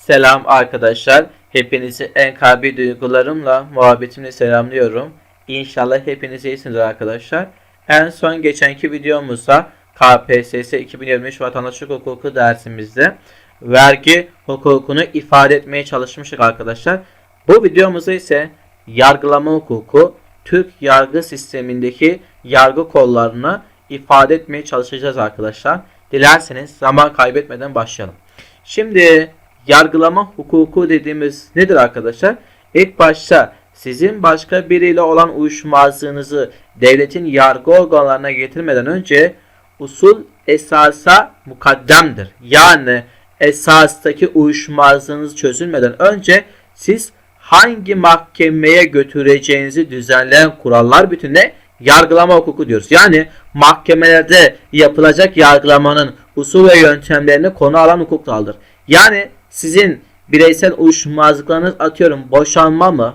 Selam arkadaşlar. Hepinizi en kalbi duygularımla, muhabbetimle selamlıyorum. İnşallah hepiniz iyisiniz arkadaşlar. En son geçenki videomuzda KPSS 2023 vatandaşlık hukuku dersimizde vergi hukukunu ifade etmeye çalışmıştık arkadaşlar. Bu videomuzda ise yargılama hukuku, Türk yargı sistemindeki yargı kollarını ifade etmeye çalışacağız arkadaşlar. Dilerseniz zaman kaybetmeden başlayalım. Şimdi yargılama hukuku dediğimiz nedir arkadaşlar? İlk başta sizin başka biriyle olan uyuşmazlığınızı devletin yargı organlarına getirmeden önce usul esasa mukaddemdir. Yani esastaki uyuşmazlığınız çözülmeden önce siz hangi mahkemeye götüreceğinizi düzenleyen kurallar bütününe yargılama hukuku diyoruz. Yani mahkemelerde yapılacak yargılamanın usul ve yöntemlerini konu alan hukuk daldır. Yani sizin bireysel uyuşmazlıklarınız atıyorum boşanma mı?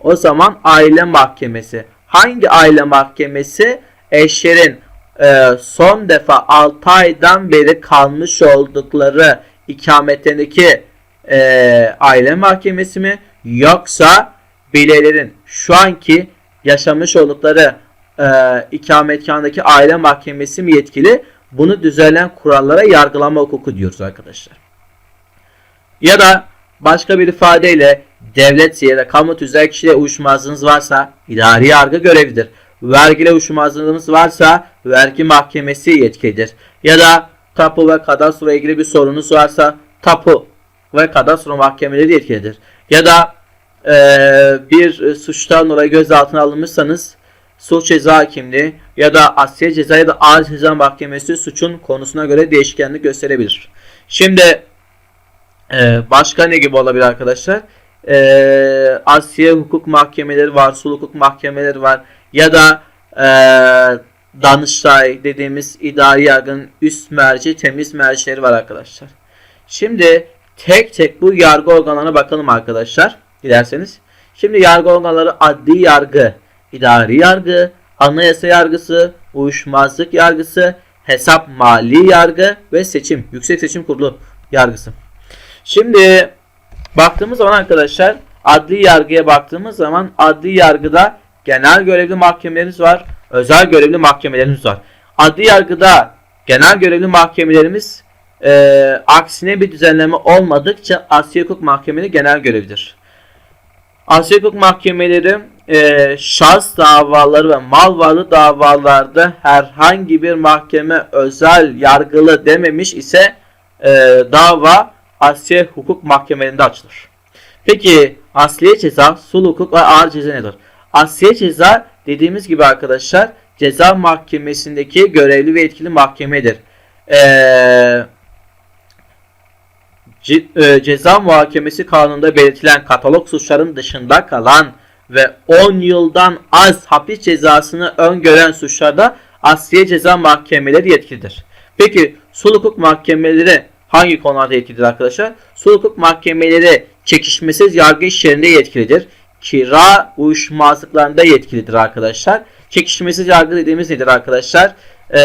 O zaman aile mahkemesi. Hangi aile mahkemesi? Eşlerin e, son defa 6 aydan beri kalmış oldukları ikametlerindeki e, aile mahkemesi mi? Yoksa bireylerin şu anki yaşamış oldukları e, ikametgahındaki aile mahkemesi mi yetkili? Bunu düzenleyen kurallara yargılama hukuku diyoruz arkadaşlar. Ya da başka bir ifadeyle devlet ya da kamu tüzel kişiyle uyuşmazlığınız varsa idari yargı görevidir. Vergiyle uyuşmazlığınız varsa vergi mahkemesi yetkilidir. Ya da tapu ve kadastro ile ilgili bir sorunuz varsa tapu ve kadastro mahkemeleri yetkilidir. Ya da eee, bir suçtan dolayı gözaltına alınmışsanız suç ceza hakimliği ya da asliye ceza ya da ağır ceza mahkemesi suçun konusuna göre değişkenlik gösterebilir. Şimdi ee, başka ne gibi olabilir arkadaşlar? Ee, Asya hukuk mahkemeleri var, sul hukuk mahkemeleri var ya da e, Danıştay dediğimiz idari yargının üst merci, temiz mercileri var arkadaşlar. Şimdi tek tek bu yargı organlarına bakalım arkadaşlar. Dilerseniz. Şimdi yargı organları adli yargı, idari yargı, anayasa yargısı, uyuşmazlık yargısı, hesap mali yargı ve seçim, yüksek seçim kurulu yargısı. Şimdi baktığımız zaman arkadaşlar adli yargıya baktığımız zaman adli yargıda genel görevli mahkemelerimiz var, özel görevli mahkemelerimiz var. Adli yargıda genel görevli mahkemelerimiz e, aksine bir düzenleme olmadıkça Asya Hukuk Mahkemeleri genel görevlidir. Asya Hukuk Mahkemeleri e, şahıs davaları ve mal varlığı davalarda herhangi bir mahkeme özel yargılı dememiş ise e, dava Asya Hukuk Mahkemelerinde açılır. Peki asliye ceza, sul hukuk ve ağır ceza nedir? Asliye ceza dediğimiz gibi arkadaşlar ceza mahkemesindeki görevli ve etkili mahkemedir. Ee, e, ceza muhakemesi kanununda belirtilen katalog suçların dışında kalan ve 10 yıldan az hapis cezasını öngören suçlarda asliye ceza mahkemeleri yetkilidir. Peki sul hukuk mahkemeleri hangi konularda yetkilidir arkadaşlar? Sul hukuk mahkemeleri çekişmesiz yargı işlerinde yetkilidir. Kira uyuşmazlıklarında yetkilidir arkadaşlar. Çekişmesiz yargı dediğimiz nedir arkadaşlar? Ee,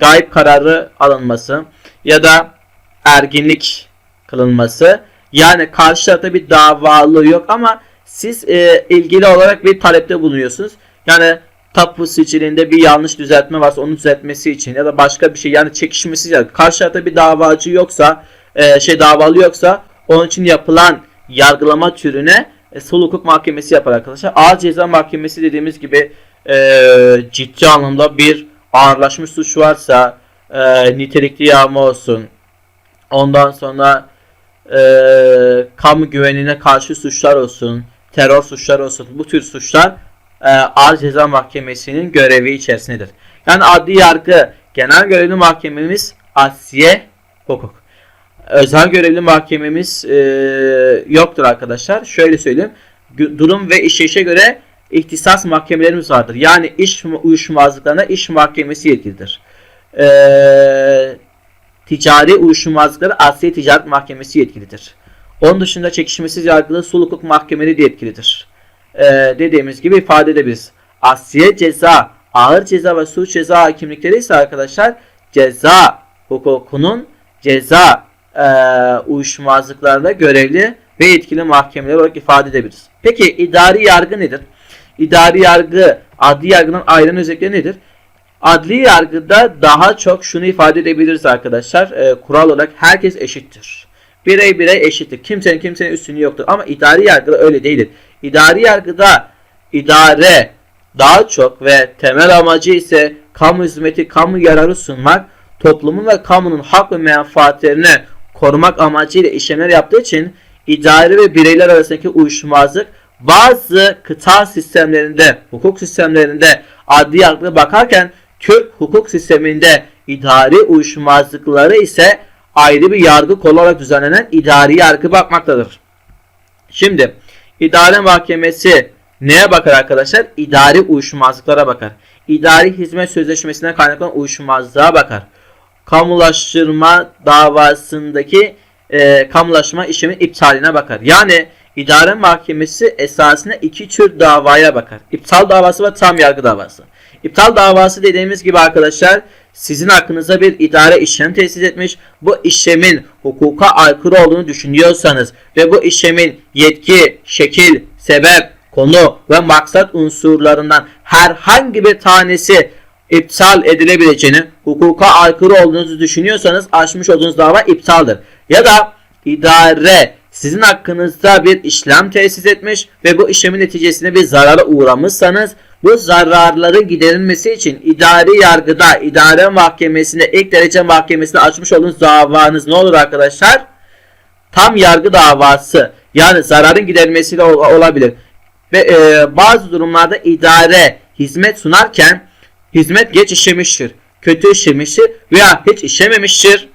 gayb kararı alınması ya da erginlik kılınması. Yani karşı tarafta bir davalı yok ama siz e, ilgili olarak bir talepte bulunuyorsunuz. Yani tapu sicilinde bir yanlış düzeltme varsa onu düzeltmesi için ya da başka bir şey yani çekişmesiz yani karşı tarafta bir davacı yoksa e, şey davalı yoksa onun için yapılan yargılama türüne e, sul hukuk mahkemesi yapar arkadaşlar. Ağır ceza mahkemesi dediğimiz gibi e, ciddi anlamda bir ağırlaşmış suç varsa e, nitelikli yağma olsun ondan sonra e, kamu güvenliğine karşı suçlar olsun terör suçlar olsun bu tür suçlar e, Ağır Ceza Mahkemesi'nin görevi içerisindedir. Yani adli yargı genel görevli mahkememiz Asiye Hukuk. Özel görevli mahkememiz e, yoktur arkadaşlar. Şöyle söyleyeyim. Durum ve işleyişe göre ihtisas mahkemelerimiz vardır. Yani iş uyuşmazlıklarına iş mahkemesi yetkilidir. E, ticari uyuşmazlıkları Asya Ticaret Mahkemesi yetkilidir. Onun dışında çekişmesiz yargılı sul hukuk mahkemeleri de yetkilidir e, dediğimiz gibi ifade edebiliriz. Asliye ceza, ağır ceza ve suç ceza hakimlikleri ise arkadaşlar ceza hukukunun ceza e, uyuşmazlıklarla görevli ve yetkili mahkemeler olarak ifade edebiliriz. Peki idari yargı nedir? İdari yargı adli yargının ayrılan özellikleri nedir? Adli yargıda daha çok şunu ifade edebiliriz arkadaşlar. E, kural olarak herkes eşittir. Birey birey eşittir. Kimsenin kimsenin üstünlüğü yoktur. Ama idari yargıda öyle değildir. İdari yargıda idare daha çok ve temel amacı ise kamu hizmeti, kamu yararı sunmak, toplumun ve kamunun hak ve menfaatlerini korumak amacıyla işlemler yaptığı için idari ve bireyler arasındaki uyuşmazlık bazı kıta sistemlerinde, hukuk sistemlerinde adli yargıya bakarken Türk hukuk sisteminde idari uyuşmazlıkları ise ayrı bir yargı kolu olarak düzenlenen idari yargı bakmaktadır. Şimdi idare mahkemesi neye bakar arkadaşlar? İdari uyuşmazlıklara bakar. İdari hizmet sözleşmesine kaynaklanan uyuşmazlığa bakar. Kamulaştırma davasındaki e, kamulaşma işlemin iptaline bakar. Yani idare mahkemesi esasında iki tür davaya bakar. İptal davası ve tam yargı davası. İptal davası dediğimiz gibi arkadaşlar sizin hakkınıza bir idare işlem tesis etmiş. Bu işlemin hukuka aykırı olduğunu düşünüyorsanız ve bu işlemin yetki, şekil, sebep, konu ve maksat unsurlarından herhangi bir tanesi iptal edilebileceğini, hukuka aykırı olduğunuzu düşünüyorsanız açmış olduğunuz dava iptaldir. Ya da idare sizin hakkınızda bir işlem tesis etmiş ve bu işlemin neticesinde bir zarara uğramışsanız bu zararların giderilmesi için idari yargıda, idare mahkemesinde, ilk derece mahkemesinde açmış olduğunuz davanız ne olur arkadaşlar? Tam yargı davası. Yani zararın giderilmesiyle olabilir. Ve e, bazı durumlarda idare hizmet sunarken hizmet geç işlemiştir, kötü işlemiştir veya hiç işlememiştir.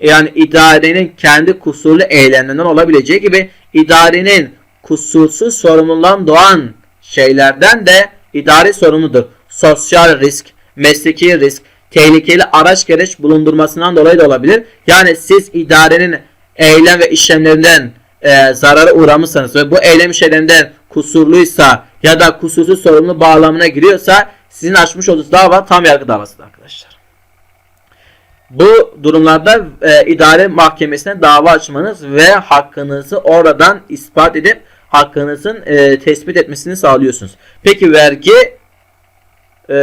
Yani idarenin kendi kusurlu eylemlerinden olabileceği gibi idarenin kusursuz sorumluluğundan doğan şeylerden de idari sorumludur. Sosyal risk, mesleki risk, tehlikeli araç gereç bulundurmasından dolayı da olabilir. Yani siz idarenin eylem ve işlemlerinden e, zarara uğramışsanız ve bu eylem işlemlerinden kusurluysa ya da kusursuz sorumlu bağlamına giriyorsa sizin açmış olduğunuz dava tam yargı davasıdır arkadaşlar. Bu durumlarda e, idare mahkemesine dava açmanız ve hakkınızı oradan ispat edip hakkınızın e, tespit etmesini sağlıyorsunuz. Peki vergi e,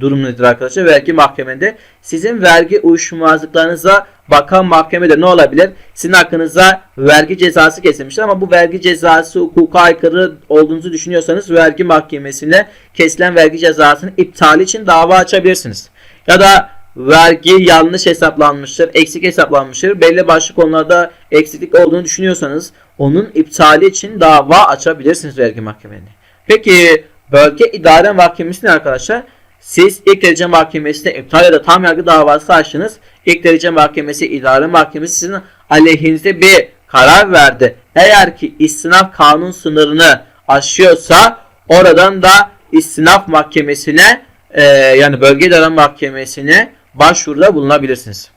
durum nedir arkadaşlar? Vergi mahkemede sizin vergi uyuşmazlıklarınıza bakan mahkemede ne olabilir? Sizin hakkınıza vergi cezası kesilmiştir ama bu vergi cezası hukuka aykırı olduğunuzu düşünüyorsanız vergi mahkemesine kesilen vergi cezasının iptali için dava açabilirsiniz. Ya da vergi yanlış hesaplanmıştır, eksik hesaplanmıştır. Belli başlı konularda eksiklik olduğunu düşünüyorsanız onun iptali için dava açabilirsiniz vergi mahkemesine. Peki bölge idare mahkemesi ne arkadaşlar? Siz ilk derece mahkemesine iptal ya da tam yargı davası açtınız. İlk derece mahkemesi, idare mahkemesi sizin aleyhinizde bir karar verdi. Eğer ki istinaf kanun sınırını aşıyorsa oradan da istinaf mahkemesine e, yani bölge idare mahkemesine başvuruda bulunabilirsiniz.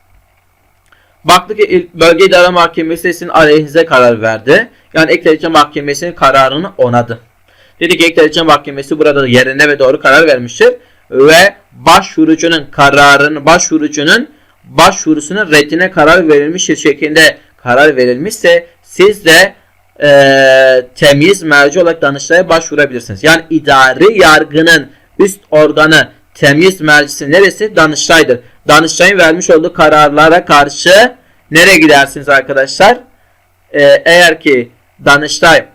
Baktı ki bölge idare mahkemesi sizin aleyhinize karar verdi. Yani ek derece mahkemesinin kararını onadı. Dedi ki ek derece mahkemesi burada yerine ve doğru karar vermiştir. Ve başvurucunun kararını, başvurucunun başvurusunun reddine karar verilmiştir şeklinde karar verilmişse siz de e, temiz merci olarak Danıştay'a başvurabilirsiniz. Yani idari yargının üst organı temiz mercisi neresi? Danıştay'dır. Danıştay'ın vermiş olduğu kararlara karşı nereye gidersiniz arkadaşlar? Ee, eğer ki Danıştay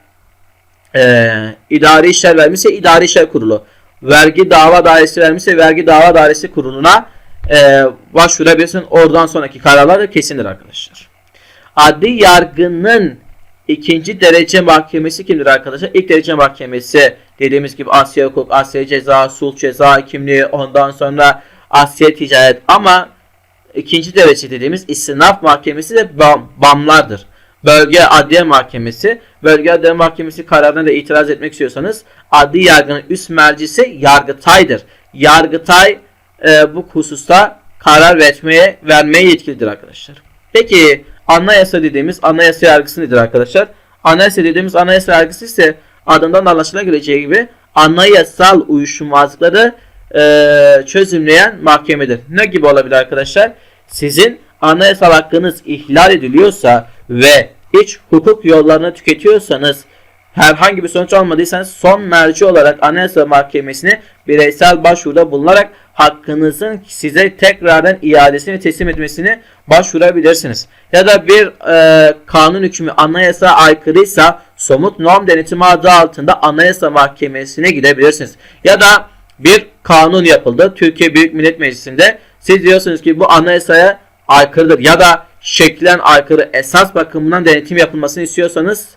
e, idari işler vermişse idari işler kurulu. Vergi dava dairesi vermişse vergi dava dairesi kuruluna e, başvurabilirsin. Oradan sonraki kararlar da kesindir arkadaşlar. Adli yargının ikinci derece mahkemesi kimdir arkadaşlar? İlk derece mahkemesi dediğimiz gibi Asya hukuk, Asya ceza, sulh ceza kimliği, ondan sonra Asya ticaret ama ikinci derece dediğimiz istinaf mahkemesi de BAM, BAM'lardır. Bölge Adliye Mahkemesi, Bölge Adliye Mahkemesi kararına da itiraz etmek istiyorsanız adli yargının üst mercisi Yargıtay'dır. Yargıtay e, bu hususta karar vermeye vermeye yetkilidir arkadaşlar. Peki anayasa dediğimiz anayasa yargısı nedir arkadaşlar? Anayasa dediğimiz anayasa yargısı ise adından anlaşılabileceği gibi anayasal uyuşmazlıkları e, çözümleyen mahkemedir. Ne gibi olabilir arkadaşlar? Sizin anayasal hakkınız ihlal ediliyorsa ve iç hukuk yollarını tüketiyorsanız herhangi bir sonuç almadıysanız son merci olarak Anayasa Mahkemesi'ne bireysel başvuruda bulunarak hakkınızın size tekrardan iadesini teslim etmesini başvurabilirsiniz. Ya da bir e, kanun hükmü anayasa aykırıysa somut norm denetimi adı altında Anayasa Mahkemesi'ne gidebilirsiniz. Ya da bir kanun yapıldı Türkiye Büyük Millet Meclisi'nde. Siz diyorsunuz ki bu anayasaya aykırıdır ya da şeklen aykırı esas bakımından denetim yapılmasını istiyorsanız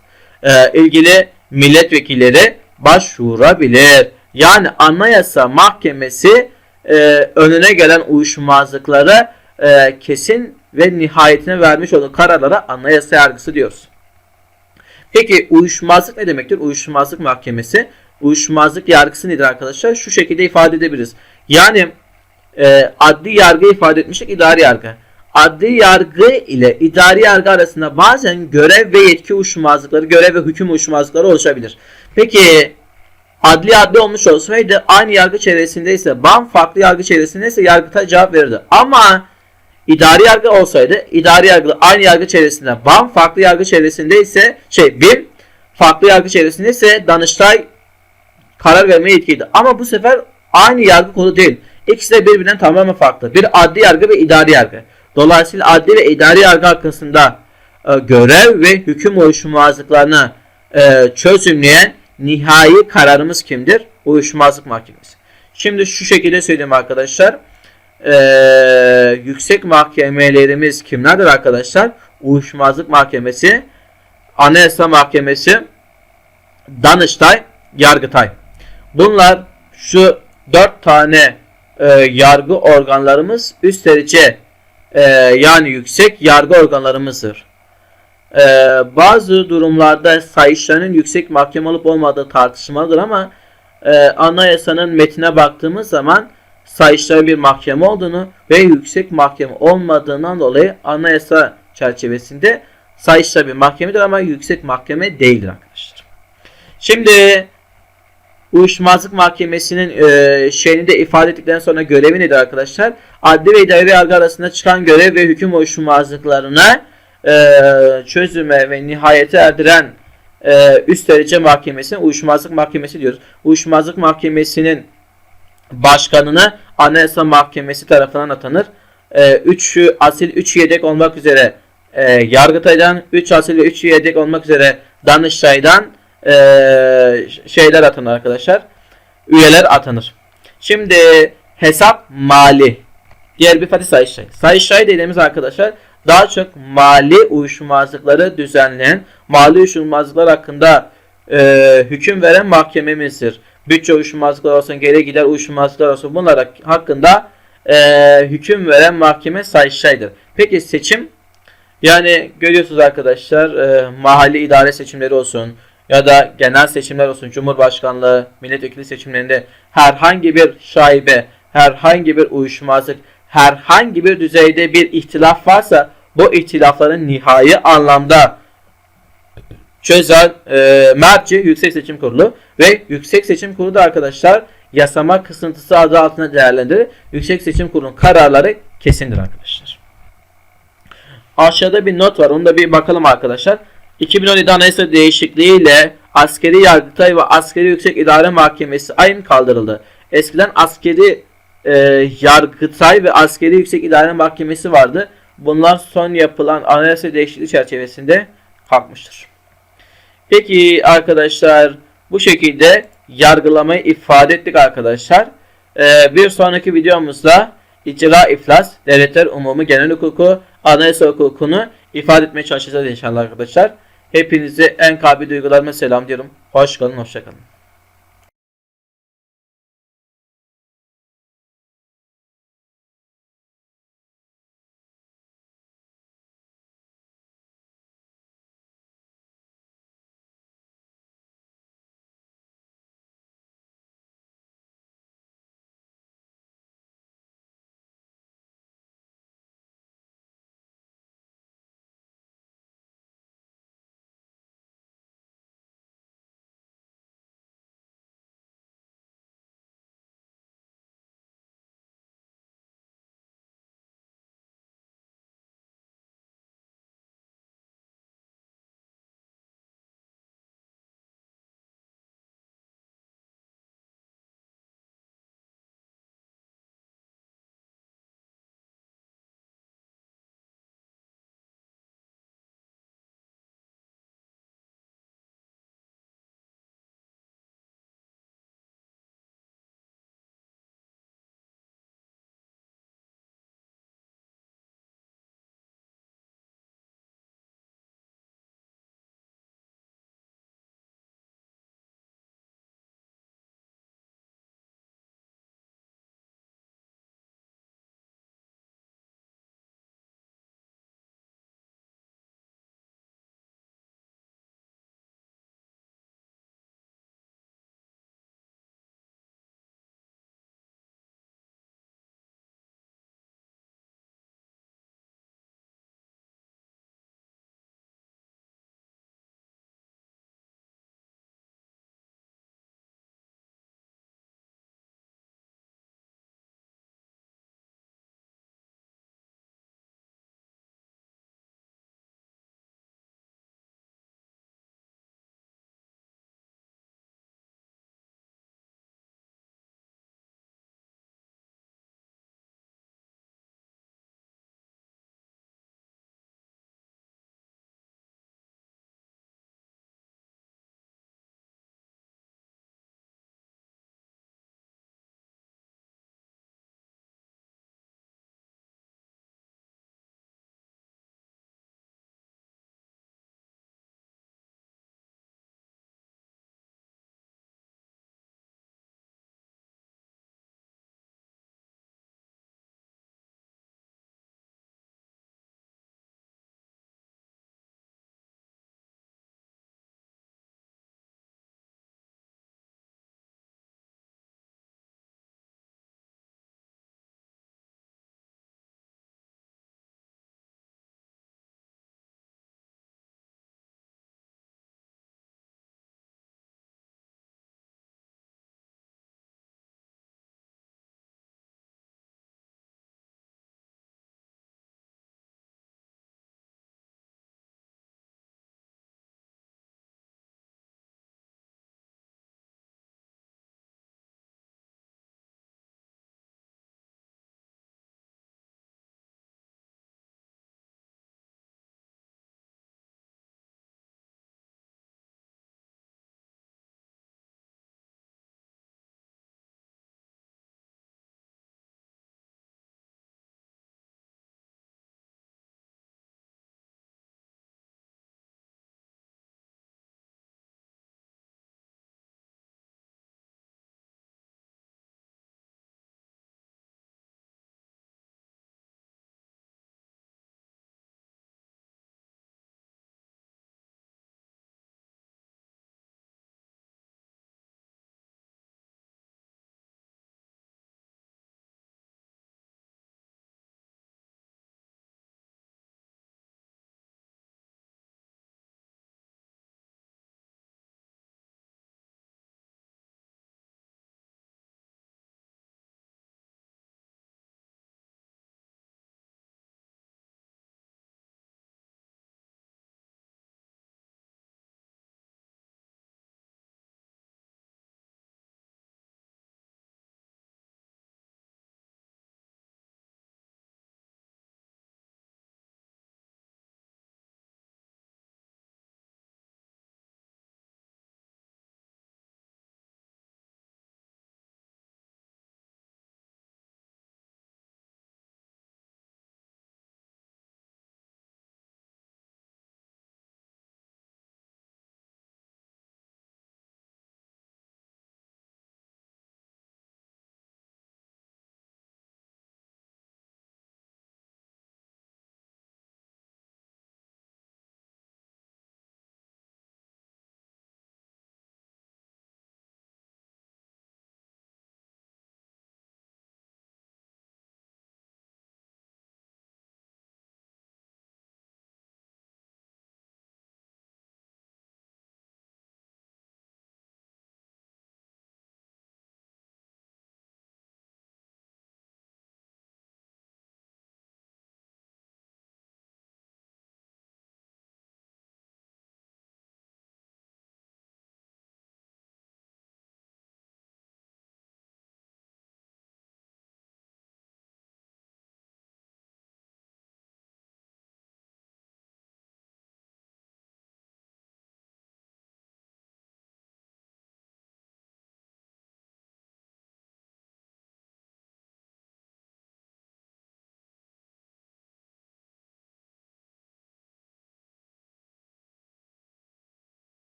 e, ilgili milletvekilleri başvurabilir. Yani Anayasa Mahkemesi e, önüne gelen uyuşmazlıkları e, kesin ve nihayetine vermiş olduğu kararlara anayasa yargısı diyoruz. Peki uyuşmazlık ne demektir? Uyuşmazlık mahkemesi, uyuşmazlık yargısı nedir arkadaşlar? Şu şekilde ifade edebiliriz. Yani e, adli yargı ifade etmiştik, idari yargı. Adli yargı ile idari yargı arasında bazen görev ve yetki uyuşmazlıkları, görev ve hüküm uyuşmazlıkları oluşabilir. Peki adli adli olmuş olsaydı aynı yargı çevresindeyse, BAM farklı yargı çevresindeyse yargıta cevap verirdi. Ama idari yargı olsaydı, idari yargı aynı yargı çevresinde, BAM farklı yargı çevresindeyse, şey BİM farklı yargı çevresindeyse Danıştay karar vermeye yetkiydi. Ama bu sefer aynı yargı kolu değil. İkisi de birbirinden tamamen farklı. Bir adli yargı ve idari yargı. Dolayısıyla adli ve idari yargı hakkında e, görev ve hüküm uyuşmazlıklarını e, çözümleyen nihai kararımız kimdir? Uyuşmazlık Mahkemesi. Şimdi şu şekilde söyleyeyim arkadaşlar. E, yüksek mahkemelerimiz kimlerdir arkadaşlar? Uyuşmazlık Mahkemesi, Anayasa Mahkemesi, Danıştay, Yargıtay. Bunlar şu dört tane e, yargı organlarımız üst derece e, yani yüksek yargı organlarımızdır. E, bazı durumlarda sayışların yüksek mahkeme olup olmadığı tartışmalıdır ama e, anayasanın metine baktığımız zaman sayışların bir mahkeme olduğunu ve yüksek mahkeme olmadığından dolayı anayasa çerçevesinde sayışlar bir mahkemedir ama yüksek mahkeme değildir arkadaşlar. Şimdi Uyuşmazlık Mahkemesi'nin e, şeyini de ifade ettikten sonra görevi nedir arkadaşlar? Adli ve idari yargı arasında çıkan görev ve hüküm uyuşmazlıklarına e, çözüme ve nihayete erdiren e, üst derece mahkemesine uyuşmazlık mahkemesi diyoruz. Uyuşmazlık Mahkemesi'nin başkanına Anayasa Mahkemesi tarafından atanır. 3 e, asil 3 yedek olmak üzere e, Yargıtay'dan 3 asil ve 3 yedek olmak üzere Danıştay'dan e, şeyler atanır arkadaşlar. Üyeler atanır. Şimdi hesap mali. Diğer bir Fatih Sayıştay. Sayıştay dediğimiz arkadaşlar daha çok mali uyuşmazlıkları düzenleyen, mali uyuşmazlıklar hakkında e, hüküm veren mahkememizdir. Bütçe uyuşmazlıklar olsun, geri gider uyuşmazlıklar olsun bunlar hakkında e, hüküm veren mahkeme Sayıştay'dır. Peki seçim? Yani görüyorsunuz arkadaşlar e, mahalli idare seçimleri olsun, ya da genel seçimler olsun, Cumhurbaşkanlığı, milletvekili seçimlerinde herhangi bir şaibe, herhangi bir uyuşmazlık, herhangi bir düzeyde bir ihtilaf varsa bu ihtilafların nihai anlamda çözen e, merci Yüksek Seçim Kurulu ve Yüksek Seçim Kurulu da arkadaşlar yasama kısıntısı adı altında değerlendirir. Yüksek Seçim Kurulu'nun kararları kesindir arkadaşlar. Aşağıda bir not var. Onu da bir bakalım arkadaşlar. 2017 Anayasa değişikliği ile askeri yargıtay ve askeri yüksek idare mahkemesi ayın kaldırıldı. Eskiden askeri e, yargıtay ve askeri yüksek idare mahkemesi vardı. Bunlar son yapılan anayasa değişikliği çerçevesinde kalkmıştır. Peki arkadaşlar bu şekilde yargılamayı ifade ettik arkadaşlar. Ee, bir sonraki videomuzda icra iflas, devletler umumu genel hukuku, anayasa hukukunu ifade etmeye çalışacağız inşallah arkadaşlar. Hepinize en kalbi duygularıma selam diyorum. Hoş kalın, hoşça kalın.